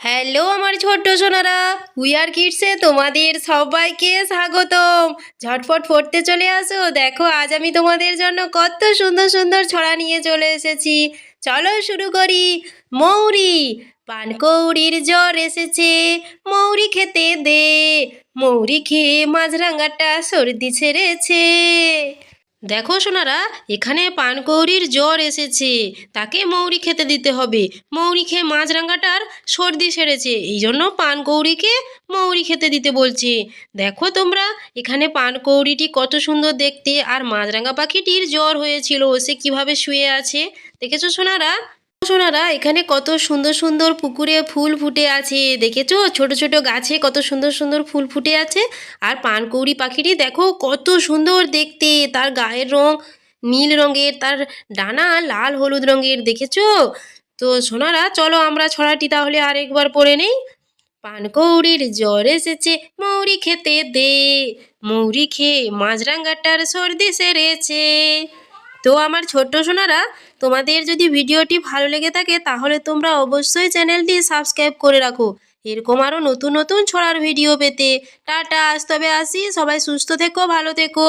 Hello আমার ছোট্ট Sonara wear কিডসে তোমাদের সবাইকে স্বাগতম। ঝটফট পড়তে চলে আসো, দেখো আজ আমি তোমাদের জন্য কত সুন্দর সুন্দর ছড়া নিয়ে চলে এসেছি। চলো শুরু করি। মৌরি, পানকৌড়ির জ্বর এসেছে, মৌরি খেতে দে। মৌরি খেয়ে মাঝরাঙ্গাটা সর্দি ছেড়েছে। দেখো সোনারা, এখানে পানকৌড়ির জ্বর এসেছে। তাকে মৌরি খেতে দিতে হবে। মৌরি খেয়ে মাছরাঙ্গাটার সর্দি সেরেছে। এই জন্য পানকৌড়িকে মৌরি খেতে দিতে বলছে। দেখো তোমরা, এখানে পানকৌড়িটি কত সুন্দর দেখতে। আর মাছরাঙ্গা পাখিটির জ্বর হয়েছিল, সে কীভাবে শুয়ে আছে? দেখেছ সোনারা? সোনারা, এখানে কত সুন্দর সুন্দর পুকুরে ফুল ফুটে আছে। দেখেছ? ছোট ছোট গাছে কত সুন্দর সুন্দর ফুল ফুটে আছে। আর পানকৌড়ি পাখিটি দেখো, কত সুন্দর দেখতে। তার গায়ের রং নীল রঙের, তার ডানা লাল হলুদ রঙের, দেখেছ? তো সোনারা, চলো আমরা ছড়াটি তাহলে আরেকবার পড়ে নেই। পানকৌড়ির জ্বর এসেছে, মৌরি খেতে দে। মৌরি খেয়ে মাঝরাঙ্গাটার সর্দি সেরেছে। তো আমার ছোট্ট সোনারা, তোমাদের যদি ভিডিওটি ভালো লেগে থাকে, তাহলে তোমরা অবশ্যই চ্যানেলটি সাবস্ক্রাইব করে রাখো। এরকম আরও নতুন নতুন ছড়ার ভিডিও পেতে। টাটা, আজ তবে আসি। সবাই সুস্থ থেকো, ভালো থেকো।